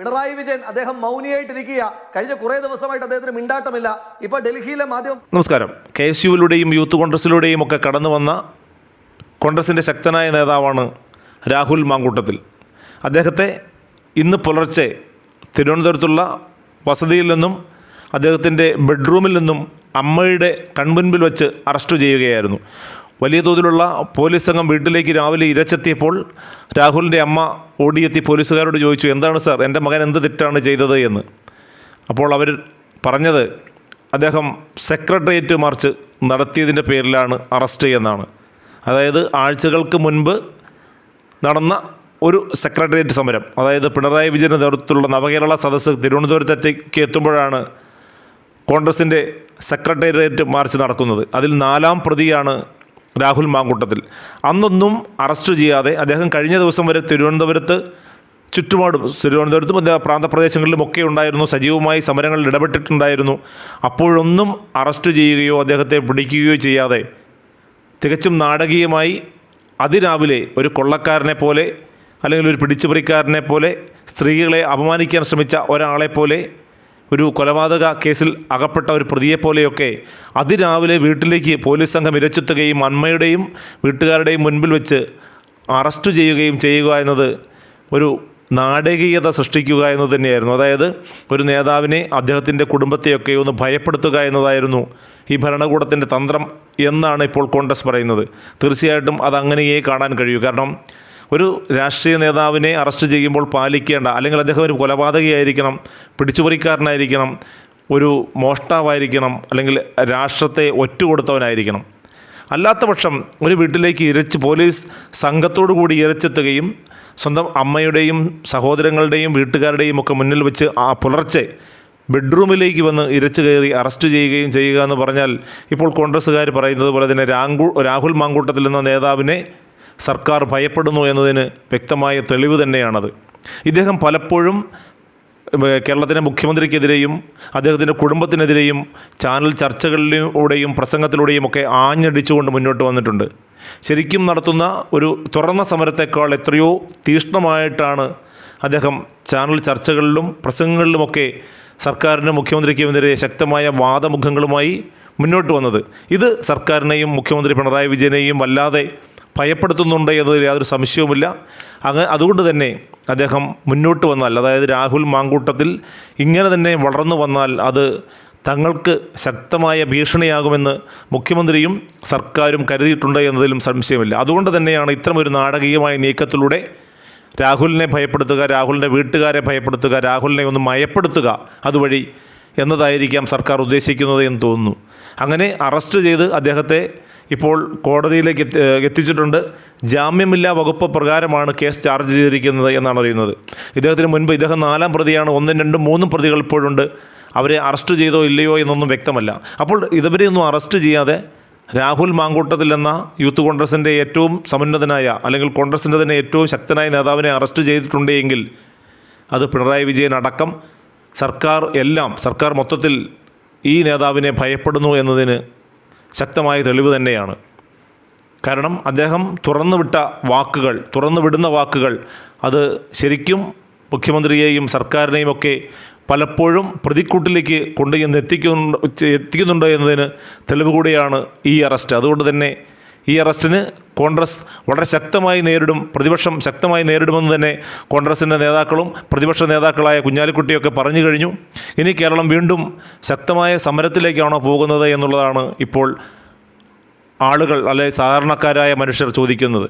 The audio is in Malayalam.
പിണറായി വിജയൻ അദ്ദേഹം മൗനിയായിട്ടിരിക്കുക. കഴിഞ്ഞ കുറെ ദിവസമായിട്ട് അദ്ദേഹത്തിന് മിണ്ടാട്ടമില്ല. ഇപ്പൊ ഡൽഹിയിലെ മാധ്യമം നമസ്കാരം. കെ എസ് യുവിലൂടെയും യൂത്ത് കോൺഗ്രസിലൂടെയും ഒക്കെ കടന്നു വന്ന കോൺഗ്രസിന്റെ ശക്തനായ നേതാവാണ് രാഹുൽ മാങ്കൂട്ടത്തിൽ. അദ്ദേഹത്തെ ഇന്ന് പുലർച്ചെ തിരുവനന്തപുരത്തുള്ള വസതിയിൽ നിന്നും അദ്ദേഹത്തിന്റെ ബെഡ്റൂമിൽ നിന്നും അമ്മയുടെ കൺമുൻപിൽ വെച്ച് അറസ്റ്റ് ചെയ്യുകയായിരുന്നു. വലിയ തോതിലുള്ള പോലീസ് സംഘം വീട്ടിലേക്ക് രാവിലെ ഇരച്ചെത്തിയപ്പോൾ രാഹുലിന്റെ അമ്മ ഓടിയെത്തി പോലീസുകാരോട് ചോദിച്ചു എന്താണ് സാർ എന്റെ മകൻ എന്ത് തെറ്റാണ് ചെയ്തത്? എന്ന്. അപ്പോൾ അവർ പറഞ്ഞത് അദ്ദേഹം സെക്രട്ടേറിയറ്റ് മാർച്ച് നടത്തിയതിന്റെ പേരിലാണ് അറസ്റ്റ് എന്നാണ്. അതായത് ആഴ്ചകൾക്ക് മുൻപ് നടന്ന ഒരു സെക്രട്ടേറിയറ്റ് സമരം. അതായത് പിണറായി വിജയന്റെ നേതൃത്വത്തിലുള്ള നവകേരള സദസ്സ് തിരുവനന്തപുരത്തേക്ക് എത്തുമ്പോഴാണ് കോൺഗ്രസിന്റെ സെക്രട്ടേറിയറ്റ് മാർച്ച് നടക്കുന്നത്. അതിൽ നാലാം പ്രതിയാണ് രാഹുൽ മാങ്കൂട്ടത്തിൽ. അന്നൊന്നും അറസ്റ്റ് ചെയ്യാതെ അദ്ദേഹം കഴിഞ്ഞ ദിവസം വരെ തിരുവനന്തപുരത്ത് ചുറ്റുപാടും തിരുവനന്തപുരത്തും പ്രാന്തപ്രദേശങ്ങളിലും ഒക്കെ ഉണ്ടായിരുന്നു. സജീവമായി സമരങ്ങളിൽ ഇടപെട്ടിട്ടുണ്ടായിരുന്നു. അപ്പോഴൊന്നും അറസ്റ്റ് ചെയ്യുകയോ അദ്ദേഹത്തെ പിടിക്കുകയോ ചെയ്യാതെ തികച്ചും നാടകീയമായി അതിരാവിലെ ഒരു കൊള്ളക്കാരനെ പോലെ അല്ലെങ്കിൽ ഒരു പിടിച്ചുപറിക്കാരനെ പോലെ സ്ത്രീകളെ അപമാനിക്കാൻ ശ്രമിച്ച ഒരാളെ പോലെ ഒരു കൊലപാതക കേസിൽ അകപ്പെട്ട ഒരു പ്രതിയെപ്പോലെയൊക്കെ അതിരാവിലെ വീട്ടിലേക്ക് പോലീസ് സംഘം ഇരച്ചെത്തുകയും അമ്മയുടെയും വീട്ടുകാരുടെയും മുൻപിൽ വെച്ച് അറസ്റ്റ് ചെയ്യുകയും ചെയ്യുക എന്നത് ഒരു നാടകീയത സൃഷ്ടിക്കുക എന്നത് തന്നെയായിരുന്നു. അതായത് ഒരു നേതാവിനെ അദ്ദേഹത്തിന്റെ കുടുംബത്തെയൊക്കെ ഒന്ന് ഭയപ്പെടുത്തുക എന്നതായിരുന്നു ഈ ഭരണകൂടത്തിന്റെ തന്ത്രം എന്നാണ് ഇപ്പോൾ കോൺഗ്രസ് പറയുന്നത്. തീർച്ചയായിട്ടും അതങ്ങനെയേ കാണാൻ കഴിയൂ. കാരണം ഒരു രാഷ്ട്രീയ നേതാവിനെ അറസ്റ്റ് ചെയ്യുമ്പോൾ പാലിക്കേണ്ട അല്ലെങ്കിൽ അദ്ദേഹം ഒരു കൊലപാതകയായിരിക്കണം പിടിച്ചുപറിക്കാരനായിരിക്കണം ഒരു മോഷ്ടാവായിരിക്കണം അല്ലെങ്കിൽ രാഷ്ട്രത്തെ ഒറ്റുകൊടുത്തവനായിരിക്കണം. അല്ലാത്ത പക്ഷം ഒരു വീട്ടിലേക്ക് ഇരച്ച് പോലീസ് സംഘത്തോടു കൂടി ഇരച്ചെത്തുകയും സ്വന്തം അമ്മയുടെയും സഹോദരങ്ങളുടെയും വീട്ടുകാരുടെയും ഒക്കെ മുന്നിൽ വെച്ച് ആ പുലർച്ചെ ബെഡ്റൂമിലേക്ക് വന്ന് ഇരച്ചു കയറി അറസ്റ്റ് ചെയ്യുകയും ചെയ്യുക എന്ന് പറഞ്ഞാൽ ഇപ്പോൾ കോൺഗ്രസ്സുകാർ പറയുന്നത് പോലെ തന്നെ രാഹുൽ മാങ്കൂട്ടത്തിൽ എന്ന നേതാവിനെ സർക്കാർ ഭയപ്പെടുന്നു എന്നതിന് വ്യക്തമായ തെളിവ് തന്നെയാണത്. ഇദ്ദേഹം പലപ്പോഴും കേരളത്തിലെ മുഖ്യമന്ത്രിക്കെതിരെയും അദ്ദേഹത്തിന്റെ കുടുംബത്തിനെതിരെയും ചാനൽ ചർച്ചകളിലൂടെയും പ്രസംഗത്തിലൂടെയും ഒക്കെ ആഞ്ഞടിച്ചുകൊണ്ട് മുന്നോട്ട് വന്നിട്ടുണ്ട്. ശരിക്കും നടത്തുന്ന ഒരു തുറന്ന സമരത്തെക്കാൾ എത്രയോ തീഷ്ണമായിട്ടാണ് അദ്ദേഹം ചാനൽ ചർച്ചകളിലും പ്രസംഗങ്ങളിലുമൊക്കെ സർക്കാരിനും മുഖ്യമന്ത്രിക്കുമെതിരെ ശക്തമായ വാദമുഖങ്ങളുമായി മുന്നോട്ട് വന്നത്. ഇത് സർക്കാരിനെയും മുഖ്യമന്ത്രി പിണറായി വിജയനെയും വല്ലാതെ ഭയപ്പെടുത്തുന്നുണ്ട് എന്നതിൽ യാതൊരു സംശയവുമില്ല. അങ്ങ് അതുകൊണ്ട് തന്നെ അദ്ദേഹം മുന്നോട്ട് വന്നാൽ അതായത് രാഹുൽ മാങ്കൂട്ടത്തിൽ ഇങ്ങനെ തന്നെ വളർന്നു വന്നാൽ അത് തങ്ങൾക്ക് ശക്തമായ ഭീഷണിയാകുമെന്ന് മുഖ്യമന്ത്രിയും സർക്കാരും കരുതിയിട്ടുണ്ട് എന്നതിലും സംശയമില്ല. അതുകൊണ്ട് തന്നെയാണ് ഇത്തരമൊരു നാടകീയമായ നീക്കത്തിലൂടെ രാഹുലിനെ ഭയപ്പെടുത്തുക രാഹുലിന്റെ വീട്ടുകാരെ ഭയപ്പെടുത്തുക രാഹുലിനെ ഒന്ന് മയപ്പെടുത്തുക അതുവഴി എന്നതായിരിക്കാം സർക്കാർ ഉദ്ദേശിക്കുന്നത് എന്ന് തോന്നുന്നു. അങ്ങനെ അറസ്റ്റ് ചെയ്ത് അദ്ദേഹത്തെ ഇപ്പോൾ കോടതിയിലേക്ക് എത്തി എത്തിച്ചിട്ടുണ്ട്. ജാമ്യമില്ലാ വകുപ്പ് പ്രകാരമാണ് കേസ് ചാർജ് ചെയ്തിരിക്കുന്നത് എന്നാണ് അറിയുന്നത്. ഇദ്ദേഹത്തിന് മുൻപ് ഇദ്ദേഹം നാലാം പ്രതിയാണ്. ഒന്നും രണ്ടും മൂന്നും പ്രതികൾ ഇപ്പോഴുണ്ട്. അവരെ അറസ്റ്റ് ചെയ്തോ ഇല്ലയോ എന്നൊന്നും വ്യക്തമല്ല. അപ്പോൾ ഇതുവരെയൊന്നും അറസ്റ്റ് ചെയ്യാതെ രാഹുൽ മാങ്കൂട്ടത്തിൽ എന്ന യൂത്ത് കോൺഗ്രസിന്റെ ഏറ്റവും സമുന്നതനായ അല്ലെങ്കിൽ കോൺഗ്രസിന്റെ തന്നെ ഏറ്റവും ശക്തനായ നേതാവിനെ അറസ്റ്റ് ചെയ്തിട്ടുണ്ടെങ്കിൽ അത് പിണറായി വിജയൻ അടക്കം സർക്കാർ എല്ലാം സർക്കാർ മൊത്തത്തിൽ ഈ നേതാവിനെ ഭയപ്പെടുന്നു എന്നതിന് ശക്തമായ തെളിവ് തന്നെയാണ്. കാരണം അദ്ദേഹം തുറന്നുവിട്ട വാക്കുകൾ തുറന്നു വിടുന്ന വാക്കുകൾ അത് ശരിക്കും മുഖ്യമന്ത്രിയെയും സർക്കാരിനെയും ഒക്കെ പലപ്പോഴും പ്രതിക്കൂട്ടിലേക്ക് കൊണ്ടുചെന്ന് എത്തിക്കുന്നു എത്തിക്കുന്നുണ്ടോ എന്നതിന് തെളിവ് കൂടിയാണ് ഈ അറസ്റ്റ്. അതുകൊണ്ട് തന്നെ ഈ അറസ്റ്റിന് കോൺഗ്രസ് വളരെ ശക്തമായി നേരിടും പ്രതിപക്ഷം ശക്തമായി നേരിടുമെന്ന് തന്നെ കോൺഗ്രസിന്റെ നേതാക്കളും പ്രതിപക്ഷ നേതാക്കളായ കുഞ്ഞാലിക്കുട്ടിയൊക്കെ പറഞ്ഞു കഴിഞ്ഞു. ഇനി കേരളം വീണ്ടും ശക്തമായ സമരത്തിലേക്കാണോ പോകുന്നത് എന്നുള്ളതാണ് ഇപ്പോൾ ആളുകൾ അല്ലെ സാധാരണക്കാരായ മനുഷ്യർ ചോദിക്കുന്നത്.